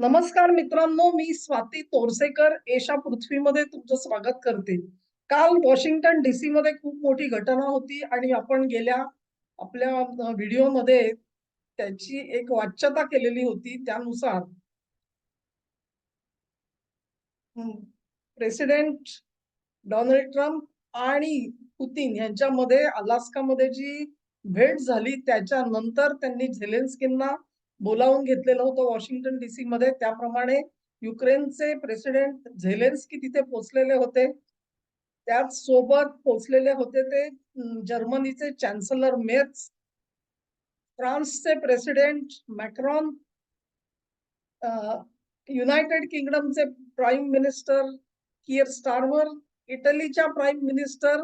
नमस्कार मित्रांनो मी स्वाती तोरसेकर. एशा पृथ्वीमध्ये तुमचं स्वागत करते. काल वॉशिंग्टन डीसी मध्ये खूप मोठी घटना होती आणि आपण गेल्या आपल्या व्हिडिओमध्ये त्याची एक वाच्यता केलेली होती त्यानुसार. प्रेसिडेंट डोनाल्ड ट्रम्प आणि पुतीन यांच्यामध्ये अलास्कामध्ये जी भेट झाली त्याच्यानंतर त्यांनी झेलेन्स्कींना बोलावून घेतलेलं होतं वॉशिंग्टन डीसी मध्ये त्याप्रमाणे युक्रेनचे प्रेसिडेंट झेलेन्स्की तिथे पोचलेले होते. त्याच सोबत पोचलेले होते ते जर्मनीचे चॅन्सलर मेच फ्रान्सचे प्रेसिडेंट मॅक्रॉन युनायटेड किंगडमचे प्राईम मिनिस्टर कियर स्टारवर इटलीच्या प्राईम मिनिस्टर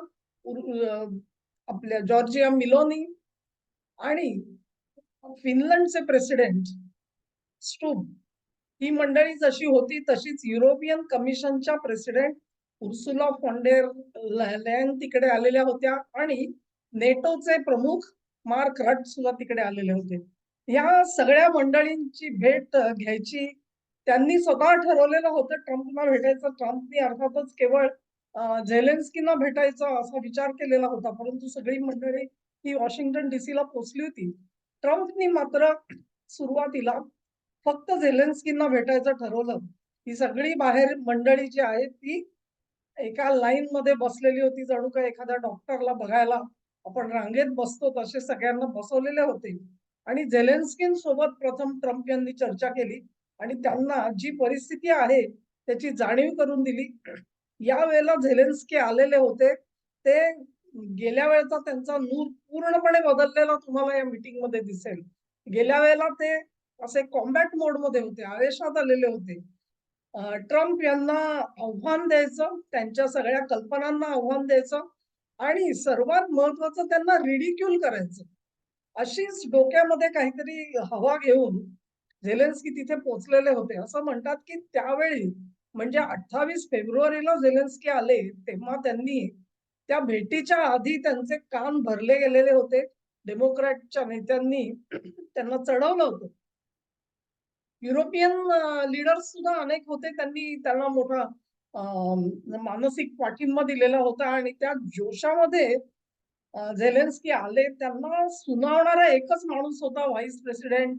आपल्या जॉर्जिया मिलोनी आणि फिनलंडचे प्रेसिडेंट स्टूब ही मंडळी जशी होती तशीच युरोपियन कमिशनच्या president Ursula von der Leyen तिकडे आलेल्या होत्या आणि नेटोचे प्रमुख मार्क रट सुद्धा तिकडे आलेले होते. ह्या सगळ्या मंडळींची भेट घ्यायची त्यांनी स्वतः ठरवलेलं होतं ट्रम्पना भेटायचं. ट्रम्पनी अर्थातच केवळ झेलेन्स्कीना भेटायचा असा विचार केलेला होता परंतु सगळी मंडळी ही वॉशिंग्टन डीसीला पोहोचली होती. ट्रम्पनी मात्र सुरुवातीला फक्त झेलेन्स्कींना भेटायचं ठरवलं. ही सगळी बाहेर मंडळी जी आहे ती एका लाईन मध्ये बसलेली होती. जणू का एखाद्या डॉक्टरला बघायला आपण रांगेत बसतो तसे सगळ्यांना बसवलेले होते. आणि झेलेन्स्किन सोबत प्रथम ट्रम्प यांनी चर्चा केली आणि त्यांना जी परिस्थिती आहे त्याची जाणीव करून दिली. या वेळेला झेलेन्स्की आलेले होते. ते गेल्या वेळेचा त्यांचा नूर पूर्णपणे बदललेला तुम्हाला या मीटिंगमध्ये दिसेल. गेल्या वेळेला ते असे कॉम्बॅट मोडमध्ये होते आवेशात आलेले होते. ट्रम्प यांना आव्हान द्यायचं त्यांच्या सगळ्या कल्पनांना आव्हान द्यायचं आणि सर्वात महत्वाचं त्यांना रिडिक्यूल करायचं. अशीच डोक्यामध्ये काहीतरी हवा घेऊन झेलेन्स्की तिथे पोचलेले होते. असं म्हणतात की त्यावेळी म्हणजे अठ्ठावीस फेब्रुवारीला झेलेन्स्की आले तेव्हा त्यांनी त्या भेटीच्या आधी त्यांचे कान भरले गेलेले होते. डेमोक्रॅटच्या नेत्यांनी त्यांना चढवलं होतं. युरोपियन लीडर्स सुद्धा अनेक होते. त्यांनी त्यांना मोठा मानसिक पाठिंबा दिलेला होता आणि त्या जोशामध्ये झेलेन्स्की आले. त्यांना सुनावणारा एकच माणूस होता vice president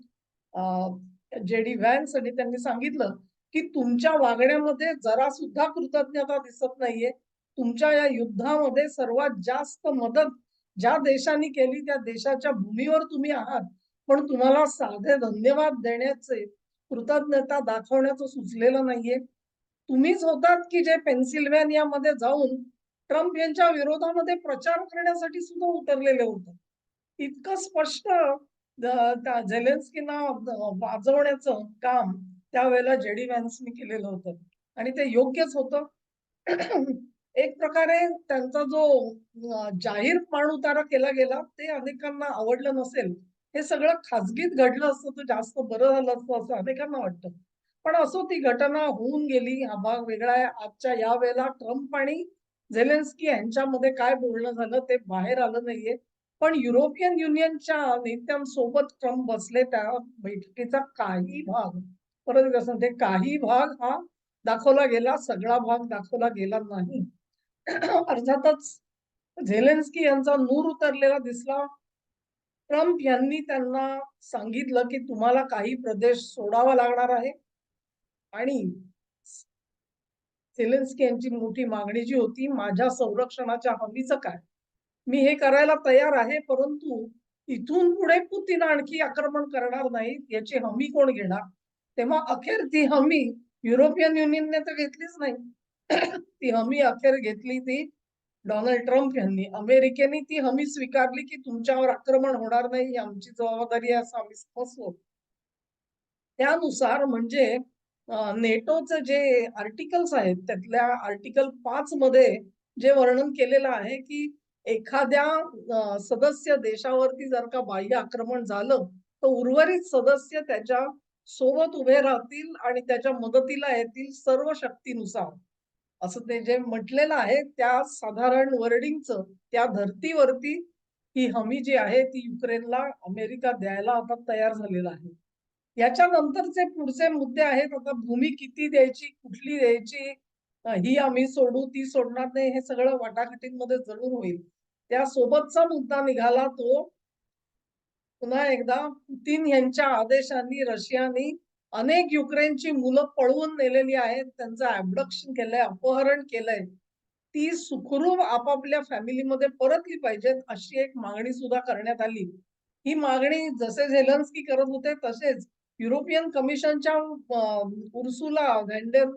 J D Vance आणि त्यांनी सांगितलं की तुमच्या वागण्यामध्ये जरा सुद्धा कृतज्ञता दिसत नाहीये. तुमच्या या युद्धामध्ये सर्वात जास्त मदत ज्या देशांनी केली त्या देशाच्या भूमीवर तुम्ही आहात. पण तुम्हाला साधे धन्यवाद देण्याचे कृतज्ञता दाखवण्याचं सुचलेलं नाहीये. तुम्हीच होतात की जे पेन्सिल्व्हॅनियामध्ये जाऊन ट्रम्प यांच्या विरोधामध्ये प्रचार करण्यासाठी सुद्धा उतरलेले होते. इतकं स्पष्ट झेलेन्स्कीना वाजवण्याचं काम त्यावेळेला जेडी व्हॅन्सनी केलेलं होतं. आणि ते योग्यच होतं. एक प्रकारे त्यांचा जो जाहीर पाण उतारा केला गेला ते अनेकांना आवडलं नसेल. हे सगळं खाजगीत घडलं असतं तर जास्त बरं झालं असतं असं अनेकांना वाटतं. पण असो ती घटना होऊन गेली हा भाग वेगळा आहे. आजच्या या वेळेला ट्रम्प आणि झेलेन्स्की यांच्यामध्ये काय बोलणं झालं ते बाहेर आलं नाहीये. पण युरोपियन युनियनच्या नेत्यांसोबत ट्रम्प बसले त्या बैठकीचा काही भाग. परत कसं ते काही भाग हा दाखवला गेला सगळा भाग दाखवला गेला नाही. अर्थातच झेलेन्स्की यांचा नूर उतरलेला दिसला. ट्रम्प यांनी त्यांना सांगितलं की तुम्हाला काही प्रदेश सोडावा लागणार आहे. आणि झेलेन्स्की यांची मोठी मागणी जी होती माझ्या संरक्षणाच्या हमीचं काय? मी हे करायला तयार आहे परंतु इथून पुढे पुतीन आणखी आक्रमण करणार नाही याची हमी कोण घेणार? तेव्हा अखेर ती हमी युरोपियन युनियनने तर घेतलीच नाही. ती हमी अखेर घेतली ती डोनाल्ड ट्रम्प यांनी. अमेरिकेने ती हमी स्वीकारली की तुमच्यावर आक्रमण होणार नाही ही आमची जबाबदारी आहे असं आम्ही समजलो त्यानुसार म्हणजे नेटोचे जे आर्टिकल्स आहेत त्यातल्या आर्टिकल पाच मध्ये जे वर्णन केलेलं आहे की एखाद्या सदस्य देशावरती जर का बाह्य आक्रमण झालं तर उर्वरित सदस्य त्याच्या सोबत उभे राहतील आणि त्याच्या मदतीला येतील सर्व शक्तीनुसार. असं ते जे म्हटलेलं आहे त्या साधारण वर्डिंगचं त्या धर्तीवरती ही हमी जी आहे ती युक्रेनला अमेरिका द्यायला आता तयार झालेला आहे. याच्यानंतरचे पुढचे मुद्दे आहेत आता भूमी किती द्यायची कुठली द्यायची ही आम्ही सोडू ती सोडणार नाही हे सगळं वाटाघाटींमध्ये जरूर होईल. त्या सोबतचा मुद्दा निघाला तो पुन्हा एकदा पुतीन यांच्या आदेशांनी रशियानी अनेक युक्रेनची मुलं पळवून नेलेली आहेत त्यांचं ऍबडक्शन केलंय अपहरण केलंय. ती सुखरूप आपापल्या फॅमिलीमध्ये परतली पाहिजेत अशी एक मागणी सुद्धा करण्यात आली. ही मागणी जसे झेलन्स्की करत होते तसेच युरोपियन कमिशनच्या उर्सुला व्हॅन्डेर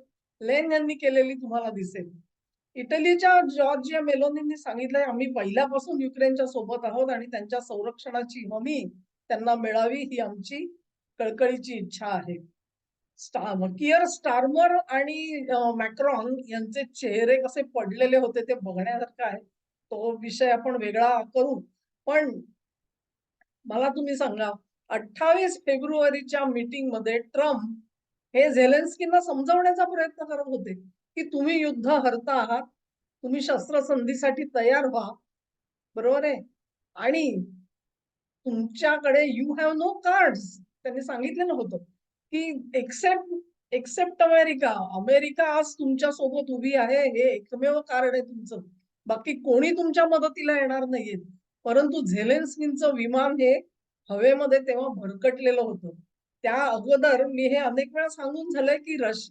लेन यांनी केलेली तुम्हाला दिसेल. इटलीच्या जॉर्जिया मेलोनींनी सांगितलंय आम्ही पहिल्यापासून युक्रेनच्या सोबत आहोत आणि त्यांच्या संरक्षणाची हमी त्यांना मिळावी ही आमची कळकळीची इच्छा आहे. स्टा- किअर स्टार्मर आणि मॅक्रॉन यांचे चेहरे कसे पडलेले होते ते बघण्यासारखं आहे. तो विषय आपण वेगळा करू. पण मला तुम्ही सांगा अठ्ठावीस फेब्रुवारीच्या मीटिंगमध्ये ट्रम्प हे झेलेन्स्कींना समजावण्याचा प्रयत्न करत होते की तुम्ही युद्ध हरता आहात तुम्ही शस्त्रसंधीसाठी तयार व्हा. बरोबर आहे? आणि तुमच्याकडे यू हॅव नो कार्ड्स त्यांनी सांगितलेलं होतं की एक्सेप्ट एक्सेप्ट अमेरिका अमेरिका आज तुमच्यासोबत उभी आहे हे एकमेव कारण आहे तुमचं. बाकी कोणी तुमच्या मदतीला येणार नाहीये. परंतु झेलेन्स्कींचं विमान हे हवेमध्ये तेव्हा भरकटलेलं होतं. त्या अगोदर मी हे अनेक वेळा सांगून झालंय की रश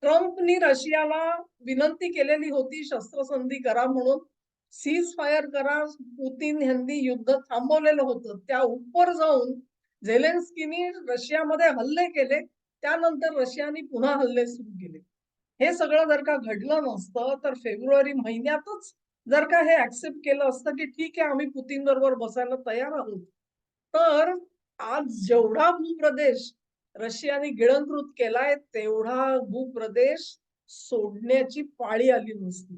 ट्रम्पनी रशियाला विनंती केलेली होती शस्त्रसंधी करा म्हणून. सीज फायर करा पुतीन यांनी युद्ध थांबवलेलं होतं. त्या उपर जाऊन झेलेन्स्कीनी रशियामध्ये हल्ले केले त्यानंतर रशियाने पुन्हा हल्ले सुरू केले. हे सगळं जर का घडलं नसतं तर फेब्रुवारी महिन्यातच जर का हे ऍक्सेप्ट केलं असतं की ठीक आहे आम्ही पुतीन बरोबर बसायला तयार आहोत. तर आज जेवढा भूप्रदेश रशियाने गिळंकृत केलाय तेवढा भूप्रदेश सोडण्याची पाळी आली नसती.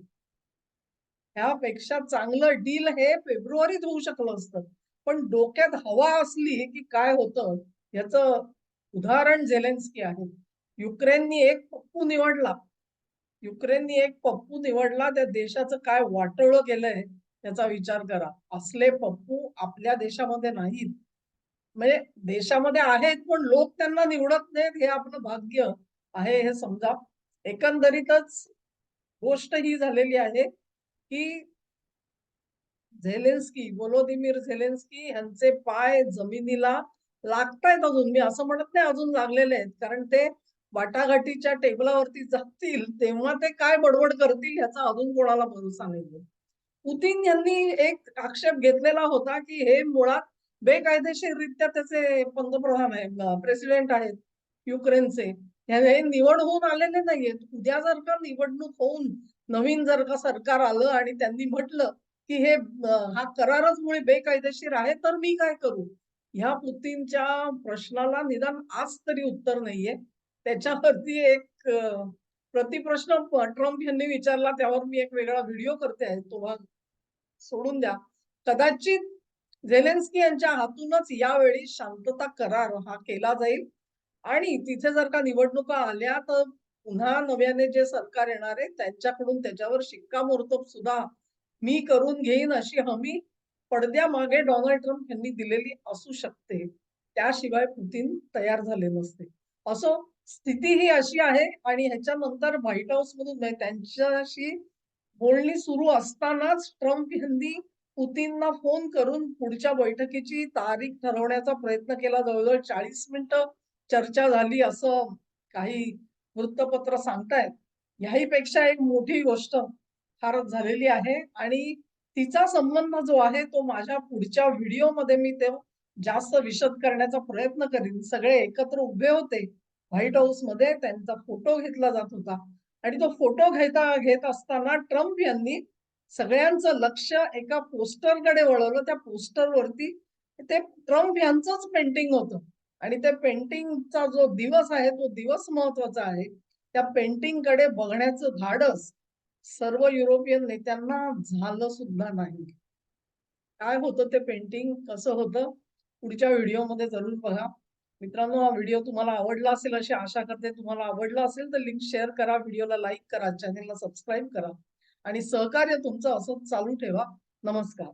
ह्यापेक्षा चांगलं डील हे फेब्रुवारीत होऊ शकलं असतं. पण डोक्यात हवा असली की काय होतं? याचं उदाहरण झेलेन्स्की आहे. युक्रेननी एक पप्पू निवडला. युक्रेननी एक पप्पू निवडला त्या देशाचं काय वाटोळं केलंय याचा विचार करा. असले पप्पू आपल्या देशामध्ये नाहीत. म्हणजे देशामध्ये आहेत पण लोक त्यांना निवडत नाहीत हे आपलं भाग्य आहे हे समजा. एकंदरीतच गोष्ट ही झालेली आहे की झेलेन्स्की वोलोदिमीर झेलेन्स्की यांचे पाय जमिनीला लागतायत अजून. मी असं म्हणत नाही अजून लागलेले आहेत कारण ते वाटाघाटीच्या टेबलावरती जातील तेव्हा ते काय बडबड करतील याचा अजून कोणाला भरोसा नाही. पुतीन यांनी एक आक्षेप घेतलेला होता की हे मुळात बेकायदेशीररित्या त्याचे पंतप्रधान आहे प्रेसिडेंट आहेत युक्रेनचे. हे निवड होऊन आलेले नाहीयेत. उद्या जर का निवडणूक होऊन नवीन जर का सरकार आलं आणि त्यांनी म्हटलं की हे हा करारच मुळे बेकायदेशीर आहे तर मी काय करू? ह्या पुतीनच्या प्रश्नाला निदान आज तरी उत्तर नाहीये. त्याच्यावरती एक प्रतिप्रश्न ट्रम्प यांनी विचारला त्यावर मी एक वेगळा व्हिडिओ करते आहे तो भाग सोडून द्या. कदाचित झेलेन्स्की यांच्या हातूनच यावेळी शांतता करार हा केला जाईल. आणि तिथे जर का निवडणुका आल्या तर पुन्हा नव्याने जे सरकार येणार आहे त्यांच्याकडून त्याच्यावर शिक्कामोर्तब सुद्धा मी करून घेईन अशी हमी पडद्यामागे डोनाल्ड ट्रम्प यांनी दिलेली असू शकते. त्याशिवाय पुतीन तयार झाले नसते. असो स्थिती ही अशी आहे आणि ह्याच्यानंतर व्हाईट हाऊस मधून म्हणजे त्यांच्याशी बोलणी सुरू असतानाच ट्रम्प यांनी पुतीनना फोन करून पुढच्या बैठकीची तारीख ठरवण्याचा प्रयत्न केला. जवळजवळ चाळीस मिनिटं चर्चा झाली असं काही वृत्तपत्र सांगतायत. ह्याही पेक्षा एक मोठी गोष्ट फारच झालेली आहे आणि तिचा संबंध जो आहे तो माझ्या पुढच्या व्हिडिओमध्ये मी ते जास्त विशद करण्याचा प्रयत्न करीन. सगळे एकत्र उभे होते. व्हाईट हाऊसमध्ये त्यांचा फोटो घेतला जात होता. आणि तो फोटो घेता घेत असताना ट्रम्प यांनी सगळ्यांचं लक्ष एका पोस्टरकडे वळवलं. त्या पोस्टरवरती ते ट्रम्प यांचंच पेंटिंग होतं. आणि त्या पेंटिंगचा जो दिवस आहे तो दिवस महत्त्वाचा आहे. त्या पेंटिंगकडे बघण्याचं धाडस सर्व युरोपियन नेत्यांना झालं सुद्धा नाही. काय होतं ते पेंटिंग कसं होतं? पुढच्या व्हिडिओमध्ये जरूर बघा. मित्रांनो हा व्हिडिओ तुम्हाला आवडला असेल अशी आशा करते. तुम्हाला आवडला असेल तर लिंक शेअर करा. व्हिडिओला लाईक करा. चॅनेलला सबस्क्राईब करा. आणि सहकार्य तुमचं असंच चालू ठेवा. नमस्कार.